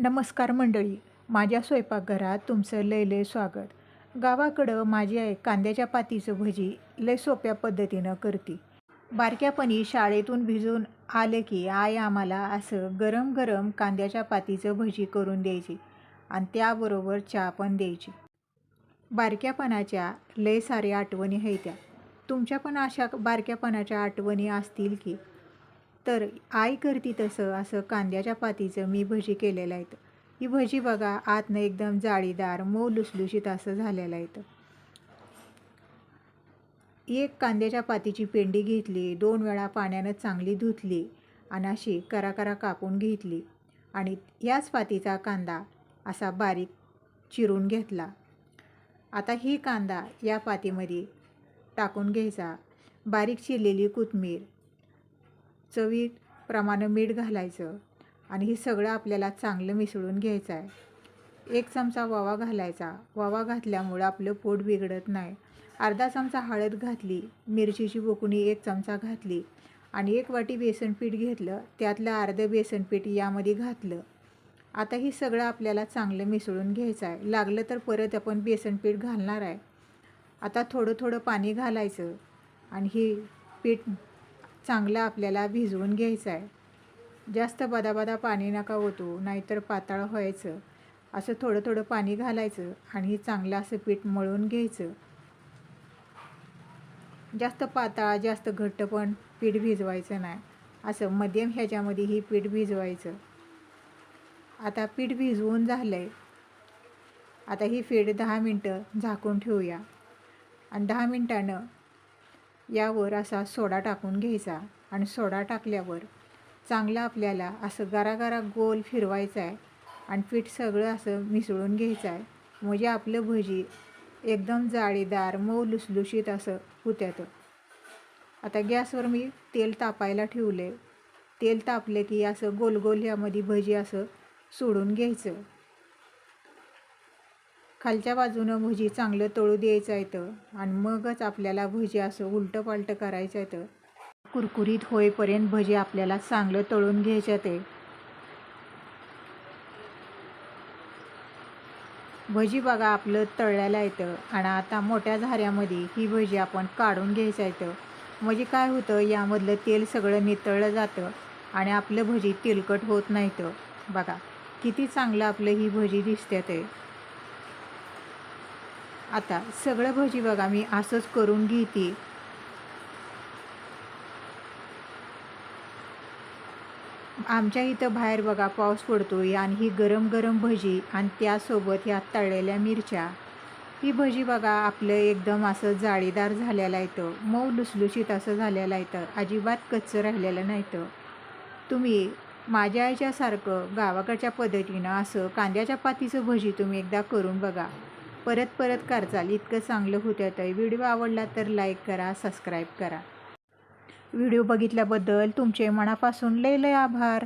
नमस्कार मंडळी माझ्या स्वयंपाकघरात तुमचं लय लय स्वागत. गावाकडं माझी आई कांद्याच्या पातीचं भजी लय सोप्या पद्धतीनं करते. बारक्यापणी शाळेतून भिजून आलं की आई आम्हाला असं गरम गरम कांद्याच्या पातीचं भजी करून द्यायची आणि त्याबरोबर चहा पण द्यायची. बारक्यापणाच्या लय साऱ्या आठवणी आहेत त्या तुमच्या पण अशा बारक्यापणाच्या आठवणी असतील की तर आई करती तसं असं कांद्याच्या पातीचं मी भजी केलेलं आहे. ही भजी बघा आतनं एकदम जाळीदार मऊ लुसलुशीत असं झालेलं आहे. एक कांद्याच्या पातीची पेंडी घेतली दोन वेळा पाण्यानं चांगली धुतली आणि अशी कराकरा कापून घेतली. आणि याच पातीचा कांदा असा बारीक चिरून घेतला. आता ही कांदा या पातीमध्ये टाकून घ्यायचा. बारीक चिरलेली कोथिंबीर चवीप्रमाणे मीठ घालायचं आणि हे सगळं आपल्याला चांगलं मिसळून घ्यायचं आहे. एक चमचा ओवा घालायचा. ओवा घातल्यामुळं आपलं पोट बिघडत नाही. अर्धा चमचा हळद घातली मिरचीची बोकणी एक चमचा घातली आणि एक वाटी बेसनपीठ घेतलं त्यातलं अर्धं बेसनपीठ यामध्ये घातलं. आता हे सगळं आपल्याला चांगलं मिसळून घ्यायचं आहे. लागलं तर परत आपण बेसनपीठ घालणार आहे. आता थोडं थोडं पाणी घालायचं आणि हे पीठ चांगलं आपल्याला भिजवून घ्यायचं आहे. जास्त बदाबदा पाणी नका होतो नाहीतर पातळ व्हायचं. असं थोडं थोडं पाणी घालायचं आणि चांगलं असं पीठ मळून घ्यायचं. जास्त पातळ जास्त घट्ट पण पीठ भिजवायचं नाही. असं मध्यम ह्याच्यामध्ये ही पीठ भिजवायचं. आता पीठ भिजवून झालं आहे आता ही पीठ दहा मिनटं झाकून ठेवूया. आणि दहा मिनटानं यावर असा सोडा टाकून घ्यायचा आणि सोडा टाकल्यावर चांगलं आपल्याला असं गारागारा गोल फिरवायचं आहे आणि पीठ सगळं असं मिसळून घ्यायचं आहे. म्हणजे आपलं भजी एकदम जाळीदार मऊ लुसलुशीत असं होत्यात आता गॅसवर मी तेल तापायला ठेवले तेल तापले की असं गोल गोल ह्यामध्ये भजी असं सोडून घ्यायचं. खालच्या बाजूनं भजी चांगलं तळू द्यायचं आहे तर. आणि मगच आपल्याला भजी असं उलटं पालटं करायचं आहे तर. कुरकुरीत होईपर्यंत भजी आपल्याला चांगलं तळून घ्यायचं ते. भजी बघा आपलं तळलेलं येतं आणि आता मोठ्या झाऱ्यामध्ये ही भजी आपण काढून घ्यायचं येतं म्हणजे काय होतं यामधलं तेल सगळं नितळलं जातं. आणि आपलं भजी तेलकट होत नाही तर. बघा किती चांगलं आपलं ही भजी दिसते ते. आता सगळं भजी बघा मी असंच करून घेते. आमच्या इथं बाहेर बघा पाऊस पडतोय आणि ही गरम गरम भजी आणि त्यासोबत ह्या तळलेल्या मिरच्या. ही भजी बघा आपलं एकदम असं जाळीदार झालेलं तर मऊ लुसलुशीत असं झालेलं आहे तर अजिबात कच्चं राहिलेलं नाही तर तुम्ही माझ्या आईच्यासारखं गावाकडच्या पद्धतीनं असं कांद्याच्या पातीचं भजी तुम्ही एकदा करून बघा. परत परत करचाल. इतकं चांगलं होतं तर व्हिडिओ आवडला तर लाईक करा सबस्क्राईब करा. व्हिडिओ बघितल्याबद्दल तुमचे मनापासून लय लय आभार.